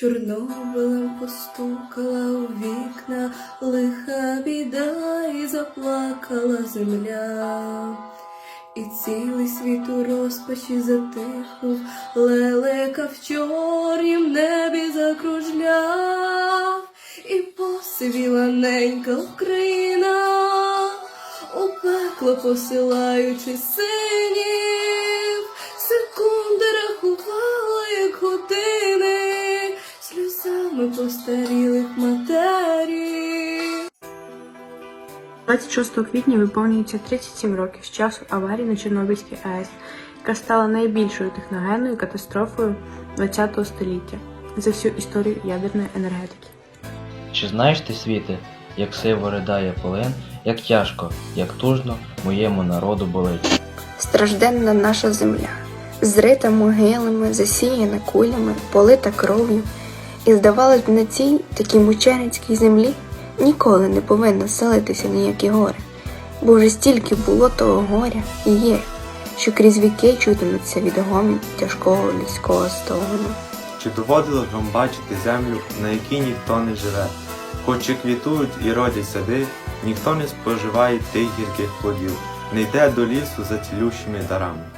Чорнобилем постукала у вікна, лиха біда і заплакала земля. І цілий світ у розпачі затихнув, лелека в чорнім небі закружляв, і посивіла ненька Україна, у пекло посилаючи синів, постарілих матерів. 26 квітня виповнюється 37 років з часу аварії на Чорнобильській АЕС, яка стала найбільшою техногенною катастрофою ХХ століття за всю історію ядерної енергетики. Чи знаєш ти світи, як сиво ридає полин, як тяжко, як тужно моєму народу болить. Стражденна наша земля, зрита могилами, засіяна кулями, полита кров'ю, і здавалось б, на цій такій мученицькій землі ніколи не повинно селитися ніякі гори, бо вже стільки було того горя і є, що крізь віки чутиметься відгомін тяжкого людського стогону. Чи доводилось вам бачити землю, на якій ніхто не живе? Хоч і квітують і родять сади, ніхто не споживає тих гірких плодів, не йде до лісу за цілющими дарами. –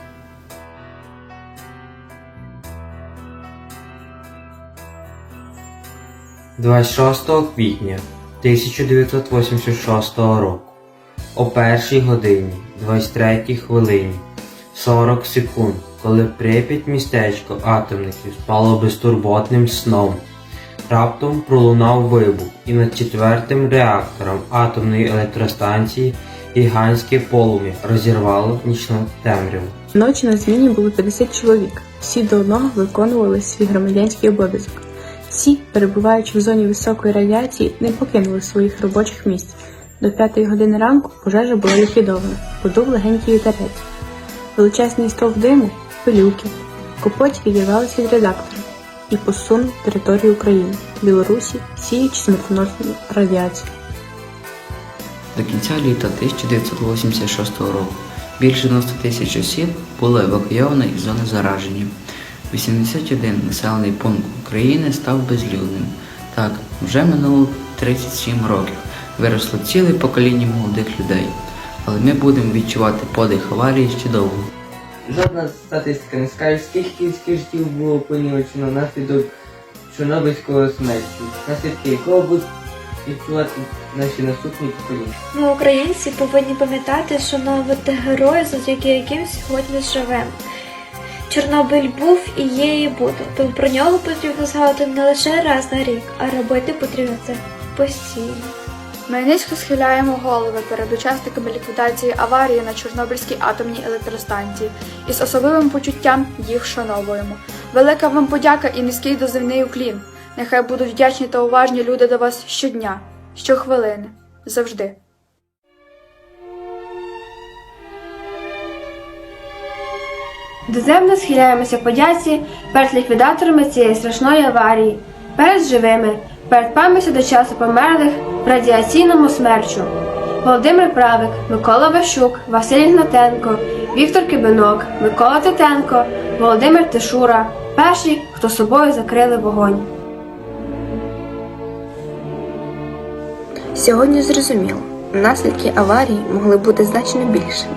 26 квітня 1986 року о першій годині 23 хвилині 40 секунд, коли Прип'ять містечко атомників спало безтурботним сном. Раптом пролунав вибух, і над четвертим реактором атомної електростанції гігантське полум'я розірвало нічну темряву. Вночі на зміні було 50 чоловік. Всі до одного виконували свій громадянський обов'язок. Всі, перебуваючи в зоні високої радіації, не покинули своїх робочих місць. До п'ятої години ранку пожежа була ліквідована, подув легенький вітерець. Величезний стовп диму, пилюки, копоть відірвалися від редактора і посунув територію України, Білорусі, сіючи смертоносну радіацію. До кінця літа 1986 року більше 90 тисяч осіб було евакуйовано із зони зараження. 81 населений пункт України став безлюдним. Так, вже минуло 37 років. Виросло ціле покоління молодих людей. Але ми будемо відчувати подих аварії ще довго. Жодна статистика не скаже, скільки людських життів було понівечено внаслідок Чорнобильського смерті, наслідки якого будуть відчувати наші наступні покоління. Ми, українці, повинні пам'ятати, шановувати героїв, завдяки яким сьогодні живемо. Чорнобиль був і є, і буде, тому про нього потрібно згадувати не лише раз на рік, а робити потрібно це постійно. Ми низько схиляємо голови перед учасниками ліквідації аварії на Чорнобильській атомній електростанції і з особливим почуттям їх вшановуємо. Велика вам подяка і низький дозивний уклін. Нехай будуть вдячні та уважні люди до вас щодня, щохвилини, завжди. Доземно схиляємося подяці перед ліквідаторами цієї страшної аварії, перед живими, перед пам'яттю до часу померлих радіаційному смерчу. Володимир Правик, Микола Ващук, Василь Гнатенко, Віктор Кибинок, Микола Титенко, Володимир Тишура перші, хто собою закрили вогонь. Сьогодні зрозуміло, наслідки аварії могли бути значно більшими,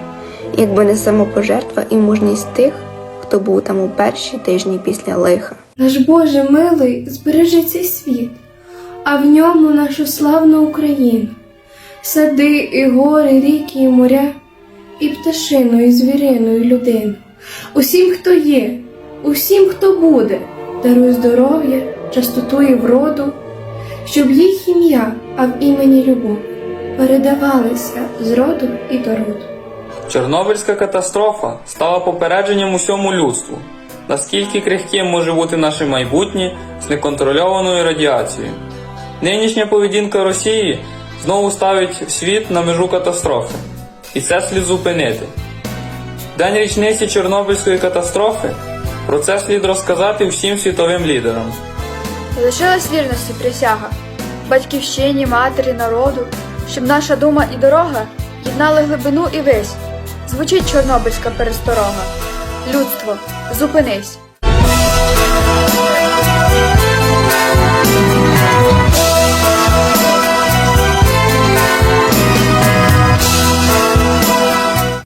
якби не самопожертва і мужність тих, хто був там у перші тижні після лиха. Наш Боже милий, збережи цей світ, а в ньому нашу славну Україну, сади і гори, ріки і моря, і пташину, і звірину, і людину. Усім, хто є, усім, хто буде, даруй здоров'я, частоту і вроду, щоб їх ім'я, а в імені любов передавалися з роду і до роду. Чорнобильська катастрофа стала попередженням усьому людству, наскільки крихким може бути наше майбутнє з неконтрольованою радіацією. Нинішня поведінка Росії знову ставить світ на межу катастрофи, і це слід зупинити. День річниці Чорнобильської катастрофи про це слід розказати всім світовим лідерам. Лишилась вірності присяга, батьківщині, матері, народу, щоб наша дума і дорога єднали глибину і вись. Звучить чорнобильська пересторога. Людство, зупинись!